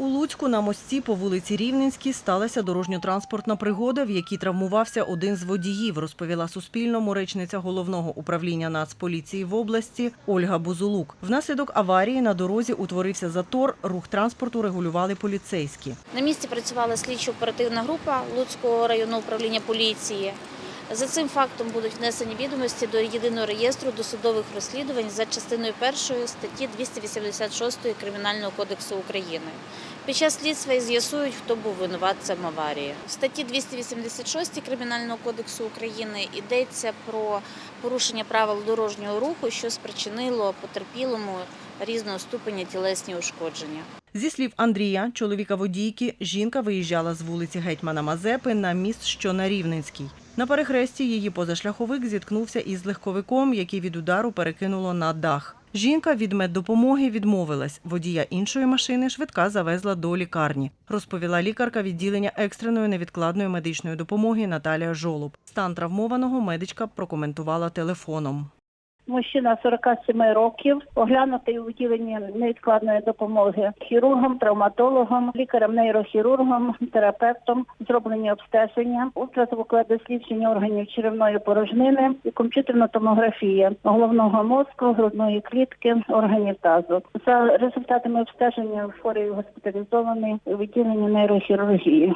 У Луцьку на мості по вулиці Рівненській сталася дорожньо-транспортна пригода, в якій травмувався один з водіїв, розповіла Суспільному речниця головного управління Нацполіції в області Ольга Бузулук. Внаслідок аварії на дорозі утворився затор, рух транспорту регулювали поліцейські. На місці працювала слідчо-оперативна група Луцького районного управління поліції. За цим фактом будуть внесені відомості до єдиного реєстру досудових розслідувань за частиною першої статті 286 Кримінального кодексу України. Під час слідства і з'ясують, хто був винуватцем аварії. В статті 286 Кримінального кодексу України йдеться про порушення правил дорожнього руху, що спричинило потерпілому різного ступеня тілесні ушкодження. Зі слів Андрія, чоловіка водійки, жінка виїжджала з вулиці Гетьмана Мазепи на міст, що на Рівненській. На перехресті її позашляховик зіткнувся із легковиком, який від удару перекинуло на дах. Жінка від меддопомоги відмовилась. Водія іншої машини швидка завезла до лікарні, розповіла лікарка відділення екстреної невідкладної медичної допомоги Наталія Жолоб. Стан травмованого медичка прокоментувала телефоном. Мужчина 47 років, оглянутий у відділенні невідкладної допомоги хірургом, травматологом, лікарем-нейрохірургом, терапевтом, зроблені обстеження, ультразвукове дослідження органів черевної порожнини і комп'ютерна томографія головного мозку, грудної клітки, органів тазу. За результатами обстеження хворий госпіталізований у відділенні нейрохірургії.